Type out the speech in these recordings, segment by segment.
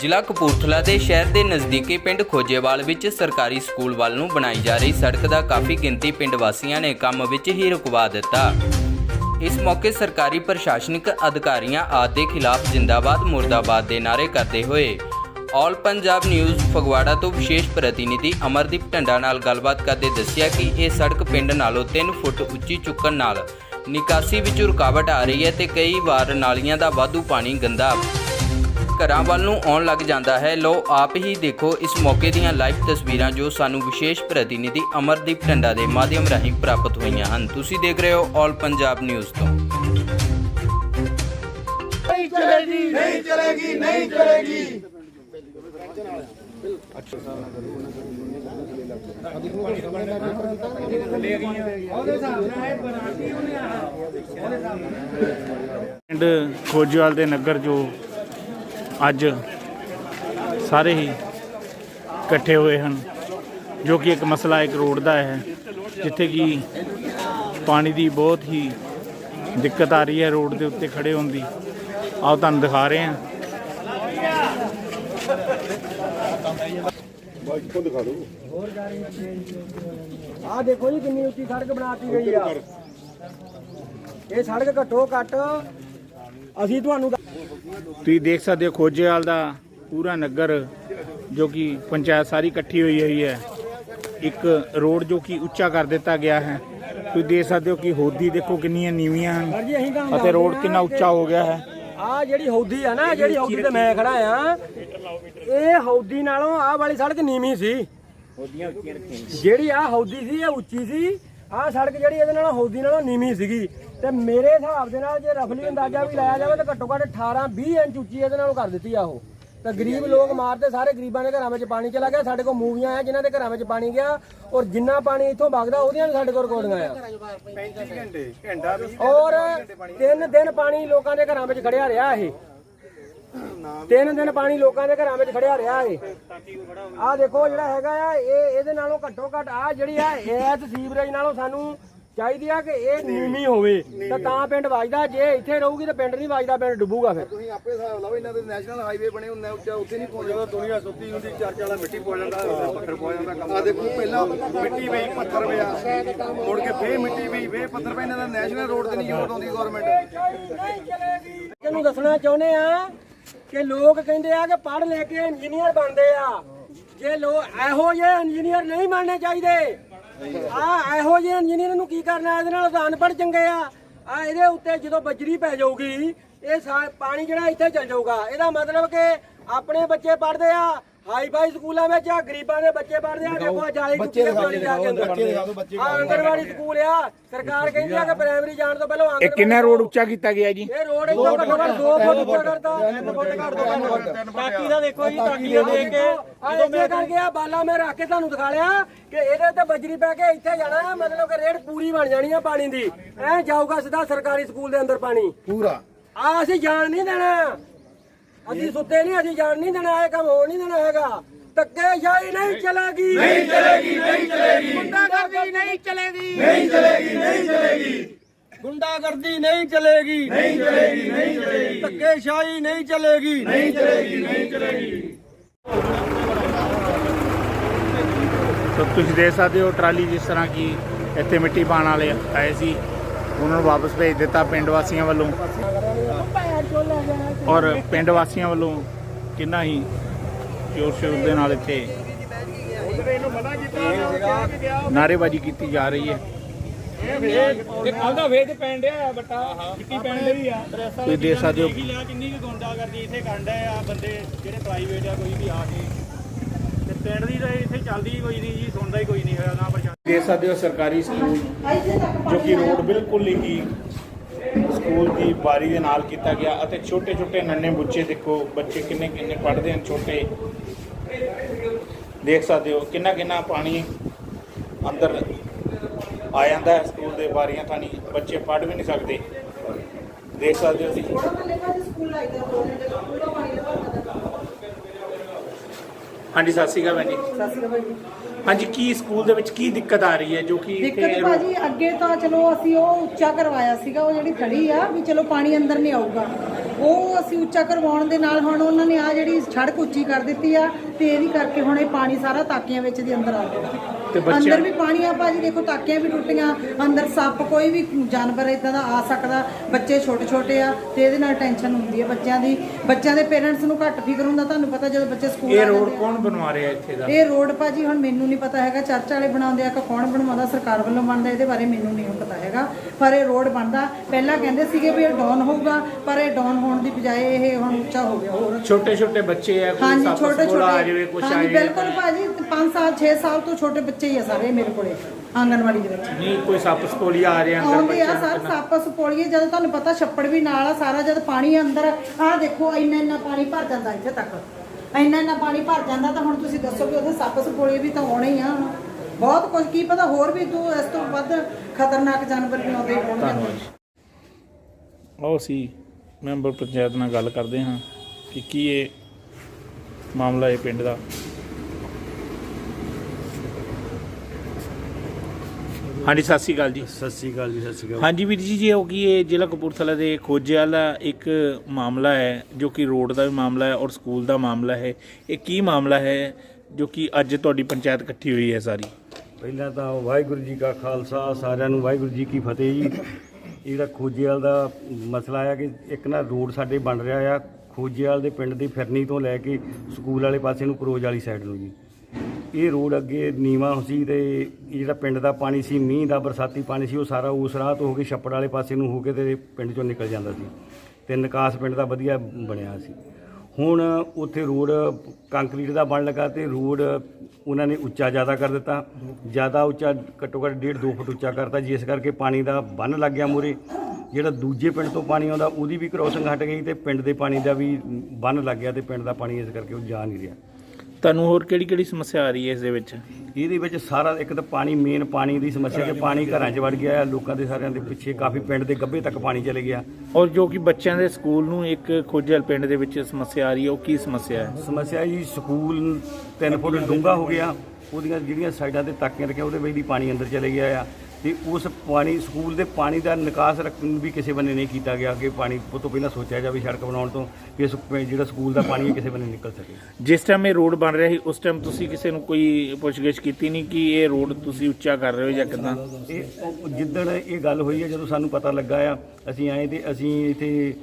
ਜ਼ਿਲ੍ਹਾ ਕਪੂਰਥਲਾ ਦੇ ਸ਼ਹਿਰ ਦੇ ਨਜ਼ਦੀਕੀ ਪਿੰਡ ਖੋਜੇਵਾਲ ਵਿੱਚ ਸਰਕਾਰੀ ਸਕੂਲ ਵੱਲ ਨੂੰ ਬਣਾਈ ਜਾ ਰਹੀ ਸੜਕ ਦਾ ਕਾਫੀ ਗਿਣਤੀ ਪਿੰਡ ਵਾਸੀਆਂ ਨੇ ਕੰਮ ਵਿੱਚ ਹੀ ਰੁਕਵਾ ਦਿੱਤਾ। ਇਸ ਮੌਕੇ ਸਰਕਾਰੀ ਪ੍ਰਸ਼ਾਸਨਿਕ ਅਧਿਕਾਰੀਆਂ ਆਦਿ ਖਿਲਾਫ ਜਿੰਦਾਬਾਦ ਮੁਰਦਾਬਾਦ ਦੇ ਨਾਅਰੇ ਕਰਦੇ ਹੋਏ ਆਲ ਪੰਜਾਬ ਨਿਊਜ਼ ਫਗਵਾੜਾ ਤੋਂ ਵਿਸ਼ੇਸ਼ ਪ੍ਰਤੀਨਿਧੀ ਅਮਰਦੀਪ ਢੰਡਾ ਨਾਲ ਗੱਲਬਾਤ ਕਰਦੇ ਦੱਸਿਆ ਕਿ ਇਹ ਸੜਕ ਪਿੰਡ ਨਾਲੋਂ 3 ਫੁੱਟ ਉੱਚੀ ਚੁੱਕਣ ਨਾਲ ਨਿਕਾਸੀ ਵਿੱਚ ਰੁਕਾਵਟ ਆ ਰਹੀ ਹੈ ਤੇ ਕਈ ਵਾਰ ਨਾਲੀਆਂ ਦਾ ਵਾਧੂ ਪਾਣੀ ਗੰਦਾ ਘਰਾਂ ਵੱਲ ਨੂੰ ਆਉਣ ਲੱਗ ਜਾਂਦਾ ਹੈ। ਲੋ ਆਪ ਹੀ ਦੇਖੋ ਇਸ ਮੌਕੇ ਦੀਆਂ ਲਾਈਵ ਤਸਵੀਰਾਂ ਜੋ ਸਾਨੂੰ ਵਿਸ਼ੇਸ਼ ਪ੍ਰਤੀਨਿਧੀ ਅਮਰਦੀਪ ਟੰਡਾ ਦੇ ਮਾਧਿਅਮ ਰਾਹੀਂ ਪ੍ਰਾਪਤ ਹੋਈਆਂ ਹਨ। ਤੁਸੀਂ ਦੇਖ ਰਹੇ ਹੋ ਆਲ ਪੰਜਾਬ ਨਿਊਜ਼ ਤੋਂ। ਪਿੰਡ ਖੋਜਵਾਲ ਦੇ ਨਗਰ ਜੋ ਅੱਜ ਸਾਰੇ ਹੀ ਇਕੱਠੇ ਹੋਏ ਹਨ ਜੋ ਕਿ ਇੱਕ ਮਸਲਾ ਇੱਕ ਰੋਡ ਦਾ ਹੈ ਜਿੱਥੇ ਕਿ ਪਾਣੀ ਦੀ ਬਹੁਤ ਹੀ ਦਿੱਕਤ ਆ ਰਹੀ ਹੈ ਰੋਡ ਦੇ ਉੱਤੇ ਖੜੇ ਹੋਣ ਦੀ। ਆਓ ਤੁਹਾਨੂੰ ਦਿਖਾ ਰਹੇ ਹਾਂ। ਆ ਦੇਖੋ ਜੀ ਕਿੰਨੀ ਉੱਚੀ ਸੜਕ ਬਣਾਤੀ ਗਈ ਆ। ਇਹ ਸੜਕ ਘੱਟੋ ਘੱਟ ਅਸੀਂ ਤੁਹਾਨੂੰ ਤੁਸੀਂ ਦੇਖ ਸਕਦੇ ਹੋ ਖੋਜੇਵਾਲ ਦਾ ਪੂਰਾ ਨਗਰ ਜੋ ਕਿ ਪੰਚਾਇਤ ਸਾਰੀ ਇਕੱਠੀ ਹੋਈ ਹੋਈ ਹੈ। ਇੱਕ ਰੋਡ ਜੋ ਕਿ ਉੱਚਾ ਕਰ ਦਿੱਤਾ ਗਿਆ ਹੈ। ਤੁਸੀਂ ਦੇਖ ਸਕਦੇ ਹੋ ਕਿ ਹੋਦੀ ਦੇਖੋ ਕਿੰਨੀਆਂ ਨੀਵੀਆਂ ਹਨ ਅਤੇ ਰੋਡ ਕਿੰਨਾ ਉੱਚਾ ਹੋ ਗਿਆ ਹੈ। ਆ ਜਿਹੜੀ ਹੌਦੀ ਆ ਨਾ ਜਿਹੜੀ ਹੌਦੀ ਤੇ ਮੈਂ ਖੜਾ ਆ ਇਹ ਹੌਦੀ ਨਾਲੋਂ ਆਹ ਵਾਲੀ ਸੜਕ ਨੀਵੀਂ ਸੀ। ਜਿਹੜੀ ਆ ਹੌਦੀ ਸੀ ਇਹ ਉੱਚੀ ਸੀ। ਆਹ ਸੜਕ ਜਿਹੜੀ ਇਹਦੇ ਨਾਲੋਂ ਹੌਦੀ ਨਾਲੋਂ ਨੀਵੀਂ ਸੀਗੀ। ਤੇ ਮੇਰੇ ਹਿਸਾਬ ਦੇ ਨਾਲ ਜੇ ਰਫਲੀ ਅੰਦਾਜ਼ਾ ਵੀ ਲਾਇਆ ਜਾਵੇ ਤਾਂ ਘੱਟੋ ਘੱਟ 18 20 ਇੰਚ ਉੱਚੀ ਇਹਦੇ ਨਾਲੋਂ ਕਰ ਦਿੱਤੀ ਆ ਉਹ। ਤਾਂ ਗਰੀਬ ਲੋਕ ਮਾਰਦੇ ਸਾਰੇ ਗਰੀਬਾਂ ਦੇ ਘਰਾਂ ਵਿੱਚ ਪਾਣੀ ਚਲਾ ਗਿਆ ਸਾਡੇ ਕੋਲ ਮੂਵੀਆਂ ਆ ਜਿਨ੍ਹਾਂ ਦੇ ਘਰਾਂ ਵਿੱਚ ਪਾਣੀ ਗਿਆ ਔਰ ਜਿੰਨਾ ਪਾਣੀ ਇੱਥੋਂ ਵਗਦਾ ਉਹਦੀਆਂ ਵੀ ਸਾਡੇ ਕੋਲ ਰਿਕਾਰਡਿੰਗਾਂ ਆ ਔਰ ਤਿੰਨ ਦਿਨ ਪਾਣੀ ਲੋਕਾਂ ਦੇ ਘਰਾਂ ਵਿੱਚ ਖੜਿਆ ਰਿਹਾ ਇਹ। ਤਿੰਨ ਦਿਨ ਪਾਣੀ ਲੋਕਾਂ ਦੇ ਘਰਾਂ ਵਿੱਚ ਖੜਿਆ ਰਿਹਾ ਇਹ। ਆਹ ਦੇਖੋ ਜਿਹੜਾ ਹੈਗਾ ਆ ਇਹ ਇਹਦੇ ਨਾਲੋਂ ਘੱਟੋ ਘੱਟ ਆ ਜਿਹੜੀ ਆ ਐਸ ਸੀਵਰੇਜ ਨਾਲੋਂ ਸਾਨੂੰ ਚਾਹੀਦੀ ਆ ਕਿ ਇਹ ਨੀਵੀਂ ਹੋਵੇ ਤਾਂ ਤਾਂ ਪਿੰਡ ਵੱਜਦਾ ਜੇ ਇੱਥੇ ਰਹੂਗੀ ਤਾਂ ਪਿੰਡ ਨਹੀਂ ਵੱਜਦਾ ਪਿੰਡ ਡੁੱਬੂਗਾ ਫਿਰ। ਤੁਸੀਂ ਆਪੇ ਹਿਸਾਬ ਲਾਓ ਇਹਨਾਂ ਦੇ ਨੈਸ਼ਨਲ ਹਾਈਵੇ ਬਣੇ ਹੁੰਦੇ ਆ ਉੱਚਾ ਉੱਥੇ ਨਹੀਂ ਪਹੁੰਚਦਾ ਜਦੋਂ ਦੁਨੀਆ ਸੁੱਤੀ ਹੁੰਦੀ ਚਾਰ ਚਾਲਾ ਮਿੱਟੀ ਪੋ ਜਾਂਦਾ ਪੱਥਰ ਪੋ ਜਾਂਦਾ ਕੰਮ। ਆ ਦੇਖੋ ਪਹਿਲਾਂ ਮਿੱਟੀ ਵੇਈ ਪੱਥਰ ਪਿਆ। ਮੁੜ ਕੇ ਫੇਰ ਮਿੱਟੀ ਵੇਈ ਫੇਰ ਪੱਥਰ ਪਿਆ ਇਹਨਾਂ ਦਾ ਨੈਸ਼ਨਲ ਰੋਡ ਤੇ ਨਹੀਂ ਯੂਜ਼ ਆਉਂਦੀ ਗਵਰਨਮੈਂਟ ਤੈਨੂੰ ਦੱਸਣਾ ਚਾਹੁੰਦੇ ਆ ਕਿ ਲੋਕ ਕਹਿੰਦੇ ਆ ਕਿ ਪੜ੍ਹ ਲੈ ਕੇ ਇੰਜੀਨੀਅਰ ਬਣਦੇ ਆ। ਜੇ ਲੋ ਇਹੋ ਜਿਹੇ ਇੰਜੀਨੀਅਰ ਨਹੀਂ ਬਣਨੇ ਚਾਹੀਦੇ। ਆ ਇਹੋ ਜਿਹੇ ਇੰਜੀਨੀਅਰ ਨੂੰ ਕੀ ਕਰਨਾ? ਇਹਦੇ ਨਾਲ ਤਾਂ ਅਨਪੜ੍ਹ ਚੰਗੇ ਆ। ਆ ਇਹਦੇ ਉੱਤੇ ਜਦੋਂ ਬਜਰੀ ਪੈ ਜਾਊਗੀ, ਇਹ ਸਾ- ਪਾਣੀ ਜਿਹੜਾ ਇੱਥੇ ਚੱਲ ਜਾਊਗਾ। ਇਹਦਾ ਮਤਲਬ ਕਿ ਆਪਣੇ ਬੱਚੇ ਪੜ੍ਹਦੇ ਆ ਹਾਈ ਫਾਈ ਸਕੂਲਾਂ ਵਿੱਚ ਆ ਗਰੀਬਾਂ ਦੇ ਬੱਚੇ ਪੜ੍ਹਦੇ ਆ ਦੇਖੋ ਆ ਜਾਲੀ ਬੱਚੇ ਪਾਣੀ ਜਾ ਕੇ ਅੰਦਰ ਆ। ਅੰਗਨਵਾੜੀ ਸਕੂਲ ਆ ਸਰਕਾਰ ਕਹਿੰਦੀ ਆ ਕਿ ਪ੍ਰਾਇਮਰੀ ਜਾਣ ਤੋਂ ਪਹਿਲਾਂ ਇਹ ਕਿੰਨਾ ਰੋਡ ਉੱਚਾ ਕੀਤਾ ਗਿਆ ਜੀ? ਇਹ ਰੋਡ ਇੱਥੋਂ ਘੱਟੋ ਘੱਟ 2 ਫੁੱਟ ਉੱਚਾ ਕਰਤਾ। 3 ਫੁੱਟ ਘੱਟ ਦੋ 3 ਫੁੱਟ ਟਾਕੀ ਦਾ ਦੇਖੋ ਜੀ ਟਾਕੀ ਦਾ ਦੇਖ। ਕੇ ਜਦੋਂ ਮੈਂ ਕਰਕੇ ਆ ਬਾਲਾ ਮੈਂ ਰੱਖ ਕੇ ਤੁਹਾਨੂੰ ਦਿਖਾ ਲਿਆ ਕਿ ਇਹਦੇ ਤੇ ਬਜਰੀ ਪੈ ਕੇ ਇੱਥੇ ਜਾਣਾ ਹੈ, ਮਤਲਬ ਕਿ ਰੇਡ ਪੂਰੀ ਬਣ ਜਾਣੀ ਆ ਪਾਣੀ ਦੀ। ਐ ਜਾਊਗਾ ਸਿੱਧਾ ਸਰਕਾਰੀ ਸਕੂਲ ਦੇ ਅੰਦਰ ਪਾਣੀ। ਪੂਰਾ। ਆ ਅਸੀਂ ਜਾਣ ਨਹੀਂ ਦੇਣਾ। ਅਸੀਂ ਸੁੱਤੇ ਨਹੀਂ ਅਸੀਂ ਜਾਣ ਨਹੀਂ ਦੇਣਾ ਇਹ ਕੰਮ ਹੋਣ ਨਹੀਂ ਦੇਣਾ ਹੈਗਾ। ਧੱਕੇ ਸ਼ਾਹੀ ਨਹੀਂ ਚਲੇਗੀ। ਨਹੀਂ ਚਲੇਗੀ ਨਹੀਂ ਚਲੇਗੀ। ਗੁੰਡਾਗਰਦੀ ਨਹੀਂ ਚਲੇਗੀ। ਨਹੀਂ ਚਲੇਗੀ ਨਹੀਂ ਚਲੇਗੀ। ਗੁੰਡਾਗਰਦੀ ਨਹੀਂ ਚਲੇਗੀ। ਨਹੀਂ ਚਲੇਗੀ ਨਹੀਂ ਚਲੇਗੀ। ਧੱਕੇ ਸ਼ਾਹੀ ਨਹੀਂ ਚਲੇਗੀ। ਨਹੀਂ ਸੋ ਤੁਸੀਂ ਦੇਖ ਸਕਦੇ ਹੋ ਟਰਾਲੀ ਜਿਸ ਤਰ੍ਹਾਂ ਕਿ ਇੱਥੇ ਮਿੱਟੀ ਪਾਣ ਵਾਲੇ ਆਏ ਸੀ। ਉਹਨਾਂ ਨੂੰ ਵਾਪਸ ਭੇਜ ਦਿੱਤਾ ਪਿੰਡ ਵਾਸੀਆਂ ਵੱਲੋਂ। ਔਰ ਪਿੰਡ ਵਾਸੀਆਂ ਵੱਲੋਂ ਕਿੰਨਾ ਹੀ ਜੋਰ ਸ਼ੋਰ ਦੇ ਨਾਲ ਇੱਥੇ ਨਾਰੇਬਾਜ਼ੀ ਕੀਤੀ ਜਾ ਰਹੀ ਹੈ। ਤੇ ਕੱਲ ਦਾ ਵੇਚ ਪੈਣ ਡਿਆ ਬੱਟਾ। ਮਿੱਟੀ ਪੈਣ ਲਈ ਆ ਤੁਸੀਂ ਦੇਖ ਸਕਦੇ ਹੋ? ਕਿੰਨੀ ਕੁ ਗੁੰਡਾ ਕਰਦੀ ਇੱਥੇ ਕੰਡਾ ਆ ਬੰਦੇ ਜਿਹੜੇ ਪ੍ਰਾਈਵੇਟ ਆ ਕੋਈ ਵੀ ਆ ਕੇ। ਤੇ ਪਿੰਡ ਦੀ ਤਾਂ ਇੱਥੇ ਚੱਲਦੀ ਹੀ ਕੋਈ ਨਹੀਂ ਜੀ ਸੁਣਦਾ ਹੀ ਕੋਈ ਨਹੀਂ ਹੋਇਆ ਨਾ ਪ੍ਰਸ਼ਾਸਨ। ਦੇਖ ਸਕਦੇ ਹੋ ਸਰਕਾਰੀ ਸਕੂਲ ਜੋ ਕਿ ਰੋਡ ਬਿਲਕੁਲ ਹੀ ਸਕੂਲ ਦੀ ਬਾਰੀ ਦੇ ਨਾਲ ਕੀਤਾ ਗਿਆ ਅਤੇ ਛੋਟੇ ਛੋਟੇ ਨੰਨੇ ਬੱਚੇ ਦੇਖੋ, ਬੱਚੇ ਕਿੰਨੇ ਕਿੰਨੇ ਪੜ੍ਹਦੇ ਹਨ ਛੋਟੇ। ਦੇਖ ਸਕਦੇ ਹੋ, ਕਿੰਨਾ ਕਿੰਨਾ ਪਾਣੀ ਅੰਦਰ ਆ ਜਾਂਦਾ ਹੈ ਸਕੂਲ ਦੇ ਬਾਰੀਆਂ ਥਾਣੀ, ਬੱਚੇ ਪੜ੍ਹ ਵੀ ਨਹੀਂ ਸਕਦੇ। ਦੇਖ ਸਕਦੇ ਹੋ ਤੁਸੀਂ। ਹਾਂਜੀ ਸਤਿ ਸ਼੍ਰੀ ਅਕਾਲ ਭੈਣ ਜੀ। ਹਾਂਜੀ ਕੀ ਸਕੂਲ ਦੇ ਵਿੱਚ ਕੀ ਦਿੱਕਤ ਆ ਰਹੀ ਹੈ ਜੋ ਕਿ ਦਿੱਕਤ ਭਾਜੀ ਅੱਗੇ ਤਾਂ ਚਲੋ ਅਸੀਂ ਉਹ ਉੱਚਾ ਕਰਵਾਇਆ ਸੀਗਾ ਉਹ ਜਿਹੜੀ ਥੜੀ ਆ ਵੀ ਚਲੋ ਪਾਣੀ ਅੰਦਰ ਨਹੀਂ ਆਊਗਾ। ਉਹ ਅਸੀਂ ਉੱਚਾ ਕਰਵਾਉਣ ਦੇ ਨਾਲ ਹੁਣ ਉਹਨਾਂ ਨੇ ਆ ਜਿਹੜੀ ਸੜਕ ਉੱਚੀ ਕਰ ਦਿੱਤੀ ਆ ਤੇ ਇਹਦੀ ਕਰਕੇ ਹੁਣ ਇਹ ਪਾਣੀ ਸਾਰਾ ਤਾਕੀਆਂ ਵਿੱਚ ਦੀ ਅੰਦਰ ਆ ਗਿਆ। ਤੇ ਬੱਚਿਆਂ- ਅੰਦਰ ਵੀ ਪਾਣੀ ਆ ਭਾਜੀ ਦੇਖੋ ਤਾਕੀਆਂ ਵੀ ਟੁੱਟੀਆਂ ਅੰਦਰ ਸੱਪ ਕੋਈ ਵੀ ਜਾਨਵਰ ਇਦਾਂ ਦਾ ਆ ਸਕਦਾ ਬੱਚੇ ਛੋਟੇ ਛੋਟੇ ਆ ਤੇ ਇਹਦੇ ਨਾਲ ਟੈਨਸ਼ਨ ਹੁੰਦੀ ਹੈ ਬੱਚਿਆਂ ਦੀ। ਬੱਚਿਆਂ ਦੇ ਪੇਰੈਂਟਸ ਨੂੰ ਘੱਟ ਫਿਕਰ ਹੁੰਦਾ ਤੁਹਾਨੂੰ ਪਤਾ ਜਦੋਂ ਬੱਚੇ ਸਕੂਲ ਇਹ ਰੋਡ। ਕੌਣ ਬਣਵਾ ਰਿਹਾ ਇੱਥੇ ਦਾ? ਇਹ ਰੋਡ ਭਾਜੀ ਹੁਣ ਮੈਨੂੰ ਨਹੀਂ ਪਤਾ ਹੈਗਾ ਚਰਚ ਵਾਲੇ ਬਣਾਉਂਦੇ ਆ ਕਿ ਕੌਣ ਬਣਵਾਉਂਦਾ ਸਰਕਾਰ ਵੱਲੋਂ ਬਣਦਾ ਇਹਦੇ ਬਾਰੇ ਮੈਨੂੰ ਨਹੀਂ ਪਤਾ ਹੈਗਾ। ਪਰ ਇਹ ਰੋਡ ਬਣਦਾ ਪਹਿਲਾਂ ਕਹਿੰਦੇ ਸੀਗੇ ਵੀ ਇਹ ਡਾਊਨ ਹੋਊਗਾ ਪਰ ਇਹ ਡਾਊਨ ਹੋਣ ਦੀ ਬਜਾਏ ਇਹ ਹੁਣ ਉੱਚਾ ਹੋ ਗਿਆ ਹੋਰ। ਛੋਟੇ ਛੋਟੇ ਬੱਚੇ ਆ ਕੋਈ ਹਾਂਜੀ ਸੱਪ ਛੋਟੇ ਸਪੋਲਾ ਆ ਛੋਟੇ ਜਾਵੇ ਕੁਛ ਹਾਂਜੀ ਜਾਵੇ। ਬਿਲਕੁਲ ਭਾਜੀ 5 ਸਾਲ 6 ਸਾਲ ਤੋਂ ਛੋਟੇ ਬੱਚੇ ਹੀ ਆ ਸਾਰੇ ਮੇਰੇ ਕੋਲੇ ਆਂਗਨਵਾੜੀ ਦੇ ਵਿੱਚ। ਨਹੀਂ ਕੋਈ ਸੱਪ ਸਪੋਲੀਆ ਆ ਰਿਹਾ ਅੰਦਰ ਆਉਂਦੇ ਆ ਬੱਚਾ ਸਰ ਸੱਪ ਸਪੋਲੀਏ ਜਦੋਂ ਤੁਹਾਨੂੰ ਪਤਾ ਛੱਪੜ ਵੀ ਨਾਲ ਆ ਸਾਰਾ ਜਦ ਪਾਣੀ ਅੰਦਰ ਆਹ ਦੇਖੋ ਇੰਨਾ ਇੰਨਾ ਪਾਣੀ ਭਰ ਜਾਂਦਾ ਇੱਥੇ ਤੱਕ। ਇੰਨਾ ਇੰਨਾ ਪਾਣੀ ਭਰ ਜਾਂਦਾ ਤਾਂ ਹੁਣ ਤੁਸੀਂ ਦੱਸੋ ਵੀ ਉਹਦੇ ਸੱਪ ਸਪੋਲੀਏ ਵੀ ਤਾਂ ਆਉਣੇ ਹੀ ਆ ਹੁਣ। ਬਹੁਤ ਕੁਝ ਕੀ ਪਤਾ ਹੋਰ ਵੀ ਤੂੰ ਇਸ ਤੋਂ ਵੱਧ ਖਤਰਨਾਕ ਜਾਨਵਰ ਵੀ ਆਉਂਦੇ ਹੀ ਹੋਣਗੇ। ਆਓ ਅਸੀਂ ਮੈਂਬਰ ਪੰਚਾਇਤ ਨਾਲ ਗੱਲ ਕਰਦੇ ਹਾਂ ਕਿ ਕੀ ਇਹ ਮਾਮਲਾ ਹੈ ਪਿੰਡ ਦਾ ਹਾਂਜੀ ਸਤਿ ਸ਼੍ਰੀ ਅਕਾਲ ਜੀ। ਸਤਿ ਸ੍ਰੀ ਅਕਾਲ ਜੀ ਸਤਿ ਸ੍ਰੀ ਅਕਾਲ। ਹਾਂਜੀ ਵੀਰ ਜੀ ਜੀ ਉਹ ਕੀ ਇਹ ਜ਼ਿਲ੍ਹਾ ਕਪੂਰਥਲਾ ਦੇ ਖੋਜੇ ਵਾਲਾ ਇੱਕ ਮਾਮਲਾ ਹੈ ਜੋ ਕਿ ਰੋਡ ਦਾ ਵੀ ਮਾਮਲਾ ਹੈ ਔਰ ਸਕੂਲ ਦਾ ਮਾਮਲਾ ਹੈ। ਇਹ ਕੀ ਮਾਮਲਾ ਹੈ ਜੋ ਕਿ ਅੱਜ ਤੁਹਾਡੀ ਪੰਚਾਇਤ ਇਕੱਠੀ ਹੋਈ ਹੈ ਸਾਰੀ? ਪਹਿਲਾਂ ਤਾਂ ਵਾਹਿਗੁਰੂ ਜੀ ਕਾ ਖਾਲਸਾ ਸਾਰਿਆਂ ਨੂੰ ਵਾਹਿਗੁਰੂ ਜੀ ਕੀ ਫਤਿਹ ਜੀ। ਇਹ ਜਿਹੜਾ ਖੋਜੇਵਾਲ ਦਾ ਮਸਲਾ ਆ ਕਿ ਇੱਕ ਨਾ ਰੋਡ ਸਾਡੇ ਬਣ ਰਿਹਾ ਆ ਖੋਜੇਵਾਲ ਦੇ ਪਿੰਡ ਦੀ ਫਿਰਨੀ ਤੋਂ ਲੈ ਕੇ ਸਕੂਲ ਵਾਲੇ ਪਾਸੇ ਨੂੰ ਕਰੋਜ ਵਾਲੀ ਸਾਈਡ ਨੂੰ ਜੀ। ਇਹ ਰੋਡ ਅੱਗੇ ਨੀਵਾ ਸੀ ਤੇ ਇਹ ਜਿਹੜਾ ਪਿੰਡ ਦਾ ਪਾਣੀ ਸੀ, ਮੀਂਹ ਦਾ, ਬਰਸਾਤੀ ਪਾਣੀ ਸੀ, ਉਹ ਸਾਰਾ ਉਸ ਰਾਹ ਤੋਂ ਹੋ ਕੇ ਛੱਪੜ ਵਾਲੇ ਪਾਸੇ ਨੂੰ ਹੋ ਕੇ ਤੇ ਪਿੰਡ ਚੋਂ ਨਿਕਲ ਜਾਂਦਾ ਸੀ ਤੇ ਨਿਕਾਸ ਪਿੰਡ ਦਾ ਵਧੀਆ ਬਣਿਆ ਸੀ। ਹੁਣ ਉੱਥੇ ਰੋਡ ਕੰਕਰੀਟ ਦਾ ਬਣ ਲੱਗਾ ਤੇ ਰੋਡ ਉਹਨਾਂ ਨੇ ਉੱਚਾ ਜ਼ਿਆਦਾ ਕਰ ਦਿੱਤਾ। ਜ਼ਿਆਦਾ ਉੱਚਾ ਘੱਟੋ ਘੱਟ 1.5 2 ਫੁੱਟ ਉੱਚਾ ਕਰਤਾ, ਜਿਸ ਕਰਕੇ ਪਾਣੀ ਦਾ ਬੰਨ ਲੱਗ ਗਿਆ ਮੂਰੇ ਜਿਹੜਾ ਦੂਜੇ ਪਿੰਡ ਤੋਂ ਪਾਣੀ ਆਉਂਦਾ, ਉਹਦੀ ਵੀ ਕ੍ਰੋਸਿੰਗ ਹਟ ਗਈ ਤੇ ਪਿੰਡ ਦੇ ਪਾਣੀ ਦਾ ਵੀ ਬੰਨ ਲੱਗ ਗਿਆ ਤੇ ਪਿੰਡ ਦਾ ਪਾਣੀ ਇਸ ਕਰਕੇ ਉਹ ਜਾ ਨਹੀਂ ਰਿਹਾ। ਤੁਹਾਨੂੰ ਹੋਰ ਕਿਹੜੀ ਕਿਹੜੀ ਸਮੱਸਿਆ ਆ ਰਹੀ ਹੈ ਇਸ ਦੇ ਵਿੱਚ? ਇਹਦੇ ਵਿੱਚ ਸਾਰਾ ਇੱਕ ਤਾਂ ਪਾਣੀ ਮੇਨ ਪਾਣੀ ਦੀ ਸਮੱਸਿਆ ਕਿ ਪਾਣੀ ਘਰਾਂ 'ਚ ਵੜ ਗਿਆ ਹੈ ਲੋਕਾਂ ਦੇ ਸਾਰਿਆਂ ਦੇ ਪਿੱਛੇ ਕਾਫੀ ਪਿੰਡ ਦੇ ਗੱਭੇ ਤੱਕ ਪਾਣੀ ਚਲੇ ਗਿਆ। ਔਰ ਜੋ ਕਿ ਬੱਚਿਆਂ ਦੇ ਸਕੂਲ ਨੂੰ ਇੱਕ ਖੋਜੇਵਾਲ ਪਿੰਡ ਦੇ ਵਿੱਚ ਸਮੱਸਿਆ ਆ ਰਹੀ ਹੈ ਉਹ ਕੀ ਸਮੱਸਿਆ ਹੈ? ਸਮੱਸਿਆ ਜੀ ਸਕੂਲ 3 ਫੁੱਟ ਡੂੰਘਾ ਹੋ ਗਿਆ ਉਹਦੀਆਂ ਜਿਹੜੀਆਂ ਸਾਈਡਾਂ ਤੇ ਤਾਕੀਆਂ ਰੱਖੀਆਂ ਉਹਦੇ ਵਿੱਚ ਦੀ ਪਾਣੀ ਅੰਦਰ ਚਲੇ ਗਿਆ ਆ। ਤੇ ਉਸ ਪਾਣੀ ਸਕੂਲ ਦੇ ਪਾਣੀ ਦਾ ਨਿਕਾਸ ਰੱਖਣ ਵੀ ਕਿਸੇ ਬੰਨੇ ਨਹੀਂ ਕੀਤਾ ਗਿਆ ਕਿ ਪਾਣੀ ਉਹ ਤੋਂ ਪਹਿਲਾਂ ਸੋਚਿਆ ਜਾਵੇ ਸੜਕ ਬਣਾਉਣ ਤੋਂ ਕਿ ਇਸ ਜਿਹੜਾ ਸਕੂਲ ਦਾ ਪਾਣੀ ਹੈ ਕਿਸੇ ਬੰਨੇ ਨਿਕਲ ਸਕੇ। ਜਿਸ ਟਾਈਮ ਇਹ ਰੋਡ ਬਣ ਰਿਹਾ ਸੀ ਉਸ ਟਾਈਮ ਤੁਸੀਂ ਕਿਸੇ ਨੂੰ ਕੋਈ ਪੁੱਛਗਿੱਛ ਕੀਤੀ ਨਹੀਂ ਕਿ ਇਹ ਰੋਡ ਤੁਸੀਂ ਉੱਚਾ ਕਰ ਰਹੇ ਹੋ ਜਾਂ ਕਿਦਾਂ? ਇਹ ਉਹ ਜਿੱਦਣ ਇਹ ਗੱਲ ਹੋਈ ਹੈ ਜਦੋਂ ਸਾਨੂੰ ਪਤਾ ਲੱਗਾ ਆ ਅਸੀਂ ਆਏ ਤੇ ਅਸੀਂ ਇੱਥੇ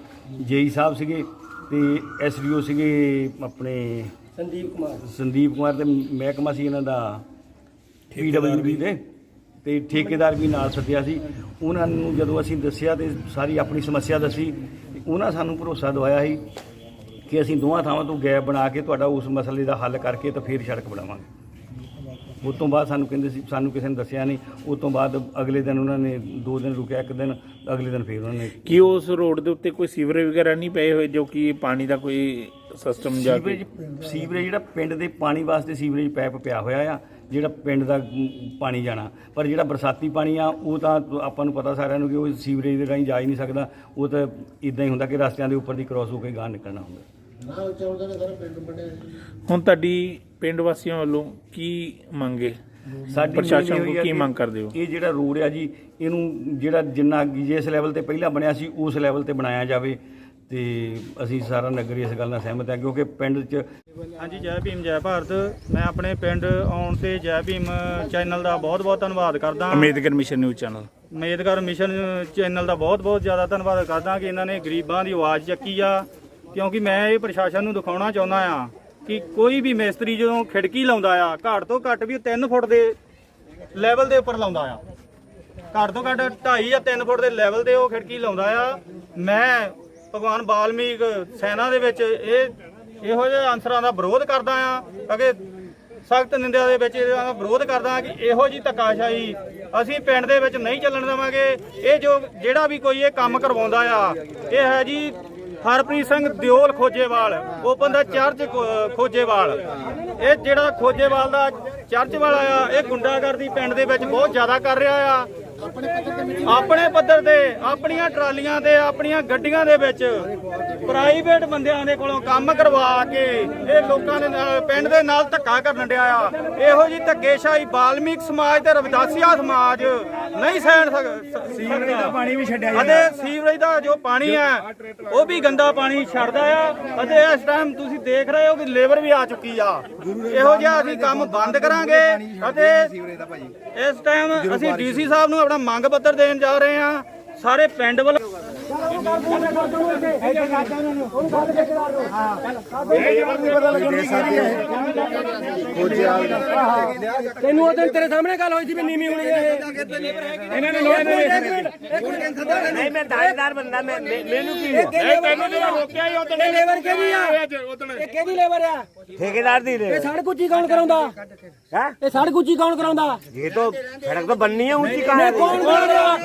ਜੇਈ ਸਾਹਿਬ ਸੀਗੇ ਤੇ ਐਸਡੀਓ ਸੀਗੇ ਆਪਣੇ ਸੰਦੀਪ ਕੁਮਾਰ। ਸੰਦੀਪ ਕੁਮਾਰ ਤੇ ਮਹਿਕਮਾ ਸੀ ਇਹਨਾਂ ਦਾ ਪੀਡਬਲਯੂਡੀ ਦੇ। ਤੇ ਠੇਕੇਦਾਰ ਵੀ ਨਾਲ ਸੱਦਿਆ ਸੀ। ਉਹਨਾਂ ਨੂੰ ਜਦੋਂ ਅਸੀਂ ਦੱਸਿਆ ਤੇ ਸਾਰੀ ਆਪਣੀ ਸਮੱਸਿਆ ਦੱਸੀ ਉਹਨਾਂ ਸਾਨੂੰ ਭਰੋਸਾ ਦਵਾਇਆ ਸੀ ਕਿ ਅਸੀਂ ਦੋਹਾਂ ਥਾਵਾਂ ਤੋਂ ਗੈਪ ਬਣਾ ਕੇ ਤੁਹਾਡਾ ਉਸ ਮਸਲੇ ਦਾ ਹੱਲ ਕਰਕੇ ਤਾਂ ਫਿਰ ਸੜਕ ਬਣਾਵਾਂਗੇ। ਉਸ ਤੋਂ ਬਾਅਦ ਸਾਨੂੰ ਕਹਿੰਦੇ ਸੀ ਸਾਨੂੰ ਕਿਸੇ ਨੇ ਦੱਸਿਆ ਨਹੀਂ। ਉਸ ਤੋਂ ਬਾਅਦ ਅਗਲੇ ਦਿਨ ਉਹਨਾਂ ਨੇ ਦੋ ਦਿਨ ਰੁਕਿਆ ਇੱਕ ਦਿਨ ਅਗਲੇ ਦਿਨ ਫਿਰ ਉਹਨਾਂ ਨੇ ਕੀ ਉਸ ਰੋਡ ਦੇ ਉੱਤੇ ਕੋਈ ਸੀਵਰੇਜ ਵਗੈਰਾ ਨਹੀਂ ਪਏ ਹੋਏ ਜੋ ਕਿ ਪਾਣੀ ਦਾ ਕੋਈ ਸਿਸਟਮ ਜਾ ਕੇ ਸੀਵਰੇਜ ਸੀਵਰੇਜ ਜਿਹੜਾ ਪਿੰਡ ਦੇ ਪਾਣੀ ਵਾਸਤੇ ਸੀਵਰੇਜ ਪਾਈਪ ਪਿਆ ਹੋਇਆ ਆ ਜਿਹੜਾ ਪਿੰਡ ਦਾ ਪਾਣੀ ਜਾਣਾ। ਪਰ ਜਿਹੜਾ ਬਰਸਾਤੀ ਪਾਣੀ ਆ ਉਹ ਤਾਂ ਆਪਾਂ ਨੂੰ ਪਤਾ ਸਾਰਿਆਂ ਨੂੰ ਕਿ ਉਹ ਸੀਵਰੇਜ ਦੇ ਰਾਹੀਂ ਜਾ ਹੀ ਨਹੀਂ ਸਕਦਾ। ਉਹ ਤਾਂ ਇਦਾਂ ਹੀ ਹੁੰਦਾ ਕਿ ਰਸਤਿਆਂ ਦੇ ਉੱਪਰ ਦੀ ਕ੍ਰਾਸ ਹੋ ਕੇ ਗਾਂ ਨਿਕਲਣਾ ਹੁੰਦਾ। ਹੁਣ ਤੁਹਾਡੀ ਪਿੰਡ ਵਾਸੀਆਂ ਵੱਲੋਂ ਕੀ ਮੰਗੇ ਸਾਡੀ ਪ੍ਰਸ਼ਾਸਨ ਕੀ ਕਿ ਮੰਗ ਕਰਦੇ ਹੋ? ਇਹ ਜਿਹੜਾ ਰੋਡ ਆ ਜੀ ਇਹਨੂੰ ਜਿਹੜਾ ਜਿੰਨਾ ਜਿਸ ਲੈਵਲ ਤੇ ਪਹਿਲਾਂ ਬਣਿਆ ਸੀ ਉਸ ਲੈਵਲ ਤੇ ਬਣਾਇਆ ਜਾਵੇ। ਤੇ ਅਸੀਂ ਸਾਰਾ ਨਗਰ ਇਸ ਗੱਲ ਨਾਲ ਸਹਿਮਤ ਹਾਂ ਕਿਉਂਕਿ ਪਿੰਡ 'ਚ ਹਾਂਜੀ ਜੈ ਭੀਮ ਜੈ ਭਾਰਤ। ਮੈਂ ਆਪਣੇ ਪਿੰਡ ਆਉਣ ਤੇ ਜੈ ਭੀਮ ਚੈਨਲ ਦਾ ਬਹੁਤ-ਬਹੁਤ ਧੰਨਵਾਦ ਕਰਦਾ ਅੰਬੇਦਕਰ ਮਿਸ਼ਨ ਨਿਊਜ਼ ਚੈਨਲ। ਉਮੀਦਗਰ ਮਿਸ਼ਨ ਚੈਨਲ ਦਾ ਬਹੁਤ-ਬਹੁਤ ਜ਼ਿਆਦਾ ਧੰਨਵਾਦ ਕਰਦਾ ਕਿ ਇਹਨਾਂ ਨੇ ਗਰੀਬਾਂ ਦੀ ਆਵਾਜ਼ ਚੱਕੀ ਆ ਕਿਉਂਕਿ ਮੈਂ ਇਹ ਪ੍ਰਸ਼ਾਸਨ ਨੂੰ ਦਿਖਾਉਣਾ ਚਾਹੁੰਦਾ ਆ ਕਿ ਕੋਈ ਵੀ ਮਿਸਤਰੀ ਜਦੋਂ ਖਿੜਕੀ ਲਾਉਂਦਾ ਆ ਘੱਟ ਤੋਂ ਘੱਟ ਵੀ 3 ਫੁੱਟ ਦੇ ਲੈਵਲ ਦੇ ਉੱਪਰ ਲਾਉਂਦਾ ਆ। ਘੱਟ ਤੋਂ ਘੱਟ 2.5 ਜਾਂ 3 ਫੁੱਟ ਦੇ ਲੈਵਲ ਤੇ ਉਹ ਖਿੜਕੀ ਲਾਉਂਦਾ ਆ। ਮੈਂ ਭਗਵਾਨ ਬਾਲਮੀਕ ਸੈਨਾ ਦੇ ਵਿੱਚ ਇਹ ਇਹੋ ਜਿਹੇ ਅਨਸਰਾਂ ਦਾ ਵਿਰੋਧ ਕਰਦਾ ਆ ਕਿ ਸਖਤ ਨਿੰਦਿਆ ਦੇ ਵਿੱਚ ਇਹਦਾ ਵਿਰੋਧ ਕਰਦਾ ਹਾਂ ਕਿ ਇਹੋ ਜੀ ਧੱਕਾਸ਼ਾਹੀ ਅਸੀਂ ਪਿੰਡ ਦੇ ਵਿੱਚ ਨਹੀਂ ਚੱਲਣ ਦੇਵਾਂਗੇ। ਇਹ ਜੋ ਜਿਹੜਾ ਵੀ ਕੋਈ ਇਹ ਕੰਮ ਕਰਵਾਉਂਦਾ ਆ, ਇਹ ਹੈ ਜੀ ਹਰਪ੍ਰੀਤ ਸਿੰਘ ਦਿਓਲ ਖੋਜੇਵਾਲ ਓਪਨ ਦਾ ਚਰਚ ਖੋਜੇਵਾਲ। ਇਹ ਜਿਹੜਾ ਖੋਜੇਵਾਲ ਦਾ ਚਰਚ ਵਾਲਾ ਆ, ਇਹ ਗੁੰਡਾਗਰਦੀ ਪਿੰਡ ਦੇ ਵਿੱਚ ਬਹੁਤ ਜ਼ਿਆਦਾ ਕਰ ਰਿਹਾ ਆ। ਆਪਣੇ ਪੱਧਰ ਤੇ ਆਪਣੀਆਂ ਟਰਾਲੀਆਂ ਤੇ ਆਪਣੀਆਂ ਗੱਡੀਆਂ ਦੇ ਵਿੱਚ। ਪ੍ਰਾਈਵੇਟ ਬੰਦਿਆਂ ਦੇ ਕੋਲੋਂ ਕੰਮ ਕਰਵਾ ਕੇ ਇਹ ਲੋਕਾਂ ਦੇ ਨਾਲ ਪਿੰਡ ਦੇ ਨਾਲ ਧੱਕਾ ਕਰਨ ਡਿਆ ਆ। ਇਹੋ ਜੀ ਧੱਕੇਸ਼ਾਹੀ ਬਾਲਮੀਕ ਸਮਾਜ ਤੇ ਰਵਿਦਾਸੀਆ ਸਮਾਜ ਨਹੀਂ ਸਹਿਣ ਸਕਦਾ। ਪਾਣੀ ਵੀ ਛੱਡਿਆ ਅਤੇ ਸੀਵਰੇਜ ਦਾ ਜੋ ਪਾਣੀ ਹੈ ਉਹ ਵੀ ਗੰਦਾ ਪਾਣੀ ਛੱਡਦਾ ਆ। ਅਤੇ ਇਸ ਟਾਈਮ ਤੁਸੀਂ ਦੇਖ ਰਹੇ ਹੋ ਕਿ ਲੇਬਰ ਵੀ ਆ ਚੁੱਕੀ ਆ। ਇਹੋ ਜਿਹਾ ਅਸੀਂ ਕੰਮ ਬੰਦ ਕਰਾਂਗੇ ਅਤੇ ਇਸ ਟਾਈਮ ਅਸੀਂ ਡੀਸੀ ਸਾਹਿਬ ਨੂੰ ਆਪਣਾ ਮੰਗ ਪੱਤਰ ਦੇਣ ਜਾ ਰਹੇ ਹਾਂ। ਸਾਰੇ ਪਿੰਡ ਵੱਲ ਕਰ ਦੀ ਸਾਡੀ ਹੈ ਕੋਚਿਆਲ ਤੇਰੇ ਸਾਹਮਣੇ ਗੱਲ ਹੋਈ ਸੀ ਵੀ ਨੀਵੀਂ ਹੋਣੀ ਹੈ ਇਹਨਾਂ ਨੇ ਲੋਹੇ ਨੇ ਨਹੀਂ ਨਹੀਂ ਹੀ ਠੇਕੇਦਾਰ ਦੀ ਲੇਬਰ ਇਹ ਸੜਕ ਕੁੱਚੀ ਕੌਣ ਕਰਾਉਂਦਾ? ਹੈ? ਇਹ ਸੜਕ ਕੁੱਚੀ ਕੌਣ ਕਰਾਉਂਦਾ? ਇਹ ਤਾਂ ਸੜਕ ਤਾਂ ਬੰਨੀ ਹੈ ਉੱਚੀ ਕਹਾਂ ਕੌਣ ਕਰਾਉਂਦਾ?